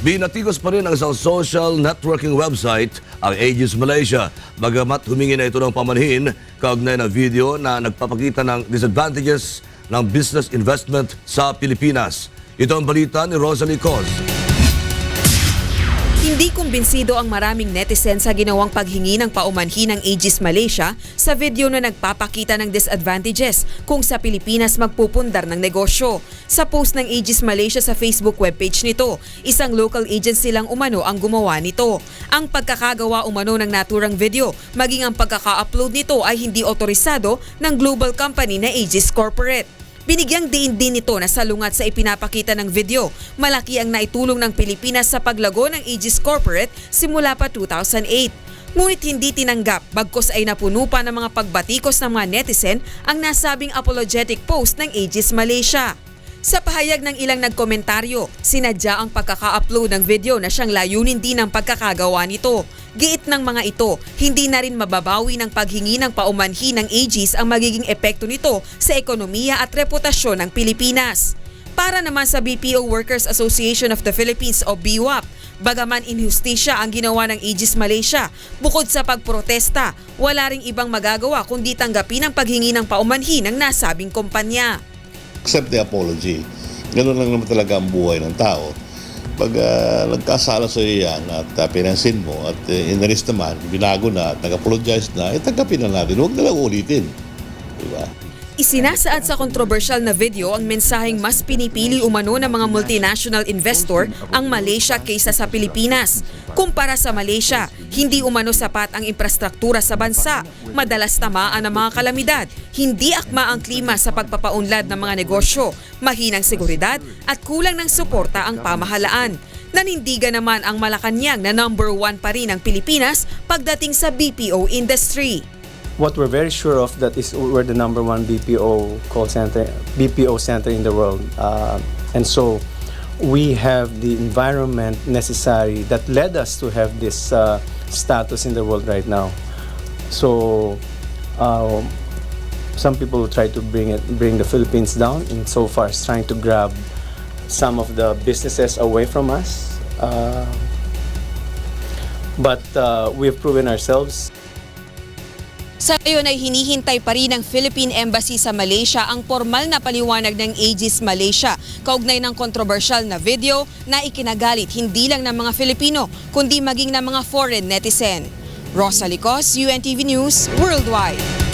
Binatikos pa rin ang isang social networking website, ang Aegis Malaysia. Bagamat humingi na ito ng pamanhin, kaugnay na video na nagpapakita ng disadvantages ng business investment sa Pilipinas. Ito ang balita ni Rosalie Cos. Hindi kumbinsido ang maraming netizen sa ginawang paghingi ng paumanhin ng Aegis Malaysia sa video na nagpapakita ng disadvantages kung sa Pilipinas magpupundar ng negosyo. Sa post ng Aegis Malaysia sa Facebook webpage nito, isang local agency lang umano ang gumawa nito. Ang pagkakagawa umano ng naturang video, maging ang pagkaka-upload nito ay hindi otorisado ng global company na Aegis Corporate. Binigyang diin din nito na salungat sa ipinapakita ng video. Malaki ang naitulong ng Pilipinas sa paglago ng Aegis Corporate simula pa 2008. Ngunit hindi tinanggap bagkos ay napuno pa ng mga pagbatikos ng mga netizen ang nasabing apologetic post ng Aegis Malaysia. Sa pahayag ng ilang nagkomentaryo, sinadya ang pagkaka-upload ng video na siyang layunin din ang pagkakagawa nito. Giit ng mga ito, hindi na rin mababawi ng paghingi ng paumanhi ng Aegis ang magiging epekto nito sa ekonomiya at reputasyon ng Pilipinas. Para naman sa BPO Workers Association of the Philippines o BWAP, bagaman inhustisya ang ginawa ng Aegis Malaysia, bukod sa pagprotesta, wala ring ibang magagawa kundi tanggapin ang paghingi ng paumanhi ng nasabing kumpanya. Accept the apology. Ganun lang naman talaga ang buhay ng tao. Pag ah, nagkasala sa iyo yan at uh, pinansin mo at uh, inalis naman, binago na at nag-apologize na, eh na natin. Huwag na lang ulitin. Diba? Isinasaad sa kontrobersyal na video ang mensaheng mas pinipili umano ng mga multinational investor ang Malaysia kaysa sa Pilipinas. Kumpara sa Malaysia, hindi umano sapat ang infrastruktura sa bansa, madalas tamaan ang mga kalamidad, hindi akma ang klima sa pagpapaunlad ng mga negosyo, mahinang seguridad at kulang ng suporta ang pamahalaan. Nanindigan naman ang Malacanang na number one pa rin ang Pilipinas pagdating sa BPO industry. What we're very sure of that is we're the number one BPO call center, BPO center in the world, uh, and so we have the environment necessary that led us to have this uh, status in the world right now. So, uh, some people try to bring it, bring the Philippines down, in so far as trying to grab some of the businesses away from us. Uh, but uh, we have proven ourselves Sa ngayon ay hinihintay pa rin ng Philippine Embassy sa Malaysia ang formal na paliwanag ng Aegis Malaysia kaugnay ng kontrobersyal na video na ikinagalit hindi lang ng mga Filipino kundi maging ng mga foreign netizen. Rosa Licos, UNTV News, Worldwide.